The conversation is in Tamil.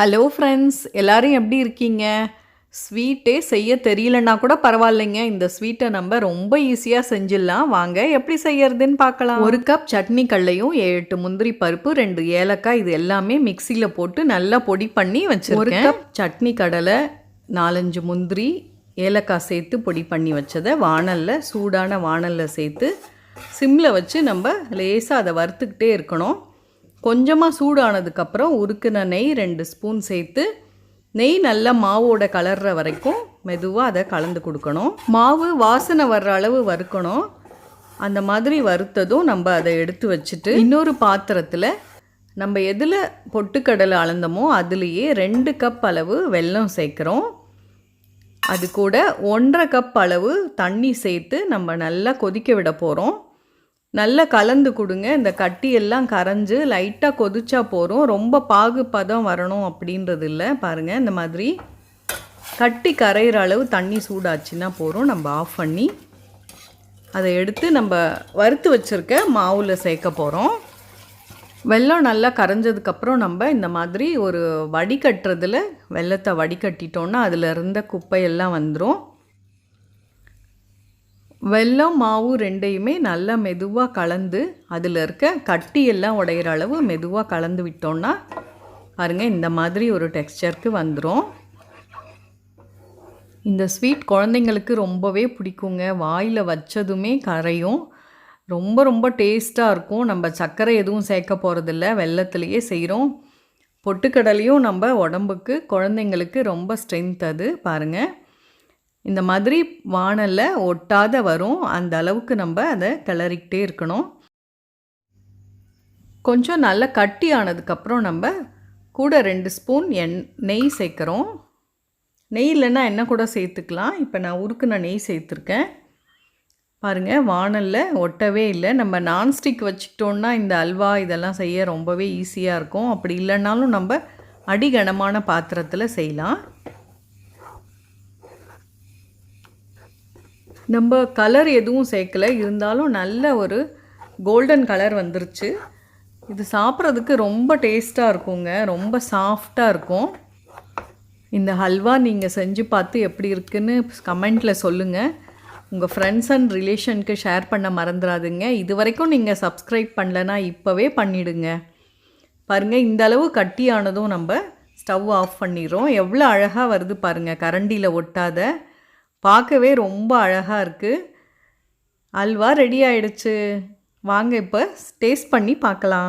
ஹலோ ஃப்ரெண்ட்ஸ் எல்லாரும் எப்படி இருக்கீங்க? ஸ்வீட்டே செய்ய தெரியலன்னா கூட பரவாயில்லைங்க. இந்த ஸ்வீட்டை நம்ம ரொம்ப ஈஸியாக செஞ்சிடலாம். வாங்க எப்படி செய்யறதுன்னு பார்க்கலாம். ஒரு கப் சட்னி கடலையும் எட்டு முந்திரி பருப்பு ரெண்டு ஏலக்காய் இது எல்லாமே மிக்சியில் போட்டு நல்லா பொடி பண்ணி வச்சிருக்கேன். ஒரு கப் சட்னி கடலை நாலஞ்சு முந்திரி ஏலக்காய் சேர்த்து பொடி பண்ணி வச்சதை வாணலில் சூடான வாணலில் சேர்த்து சிம்மில் வச்சு நம்ம லேசாக அதை வறுத்துக்கிட்டே இருக்கணும். கொஞ்சமாக சூடானதுக்கப்புறம் உருக்குன நெய் ரெண்டு ஸ்பூன் சேர்த்து நெய் நல்லா மாவோட கலர்ற வரைக்கும் மெதுவாக அதை கலந்து கொடுக்கணும். மாவு வாசனை வர்ற அளவு வறுக்கணும். அந்த மாதிரி வறுத்ததும் நம்ம அதை எடுத்து வச்சுட்டு இன்னொரு பாத்திரத்தில் நம்ம எதில் பொட்டுக்கடலை அளந்தோமோ அதுலேயே ரெண்டு கப் அளவு வெல்லம் சேர்க்குறோம். அது கூட ஒன்றரை கப் அளவு தண்ணி சேர்த்து நம்ம நல்லா கொதிக்க விட போகிறோம் நல்லா கலந்து கொடுங்க. இந்த கட்டியெல்லாம் கரைஞ்சு லைட்டாக கொதிச்சா போகிறோம் ரொம்ப பாகு பதம் வரணும் அப்படின்றது இல்லை. பாருங்கள் இந்த மாதிரி கட்டி கரையிற அளவு தண்ணி சூடாச்சுன்னா போகிறோம் நம்ம ஆஃப் பண்ணி அதை எடுத்து நம்ம வறுத்து வச்சுருக்க மாவில் சேர்க்க போகிறோம் வெல்லம் நல்லா கரைஞ்சதுக்கப்புறம் நம்ம இந்த மாதிரி ஒரு வடிகட்டுறதுல வெள்ளத்தை வடிகட்டிட்டோன்னா அதில் இருந்த குப்பையெல்லாம் வந்துடும் வெல்லம் மாவு ரெண்டையுமே நல்லா மெதுவாக கலந்து அதில் இருக்க கட்டியெல்லாம் உடையிற அளவு மெதுவாக கலந்து விட்டோன்னா பாருங்க இந்த மாதிரி ஒரு டெக்ஸ்சருக்கு வந்துடும் இந்த ஸ்வீட் குழந்தைங்களுக்கு ரொம்பவே பிடிக்குங்க. வாயில் வச்சதுமே கரையும். ரொம்ப ரொம்ப டேஸ்ட்டாக இருக்கும். நம்ம சர்க்கரை எதுவும் சேர்க்க போகிறதில்ல வெள்ளத்துலேயே செய்கிறோம் பொட்டுக்கடலையும் நம்ம உடம்புக்கு குழந்தைங்களுக்கு ரொம்ப ஸ்ட்ரென்த் அது பாருங்கள் இந்த மாதிரி வானலில் ஒட்டாத வரும். அந்த அளவுக்கு நம்ம அதை கிளறிக்கிட்டே இருக்கணும். கொஞ்சம் நல்லா கட்டி ஆனதுக்கப்புறம் நம்ம கூட ரெண்டு ஸ்பூன் எண் நெய் சேர்க்குறோம். நெய் இல்லைன்னா என்ன கூட சேர்த்துக்கலாம். இப்போ நான் உருக்குன நெய் சேர்த்துருக்கேன். பாருங்கள் வானலில் ஒட்டவே இல்லை. நம்ம நான்ஸ்டிக் வச்சுக்கிட்டோன்னா இந்த அல்வா இதெல்லாம் செய்ய ரொம்பவே ஈஸியாக இருக்கும். அப்படி இல்லைன்னாலும் நம்ம அடிகனமான பாத்திரத்தில் செய்யலாம். நம்ம கலர் எதுவும் சேர்க்கல. இருந்தாலும் நல்ல ஒரு கோல்டன் கலர் வந்துருச்சு. இது சாப்பிட்றதுக்கு ரொம்ப டேஸ்ட்டாக இருக்குங்க. ரொம்ப சாஃப்டாக இருக்கும். இந்த ஹல்வா நீங்கள் செஞ்சு பார்த்து எப்படி இருக்குன்னு கமெண்ட்டில் சொல்லுங்கள் உங்கள் ஃப்ரெண்ட்ஸ் அண்ட் ரிலேஷனுக்கு ஷேர் பண்ண மறந்துடாதுங்க இது வரைக்கும் நீங்கள் சப்ஸ்கிரைப் பண்ணலனா இப்போவே பண்ணிவிடுங்க பாருங்கள் இந்த அளவு கட்டியானதும் நம்ம ஸ்டவ் ஆஃப் பண்ணிடுறோம். எவ்வளோ அழகாக வருது பாருங்கள் கரண்டியில் ஒட்டாத பார்க்கவே ரொம்ப அழகாக இருக்குது அல்வா ரெடி ஆயிடுச்சு. வாங்க இப்போ டேஸ்ட் பண்ணி பார்க்கலாம்.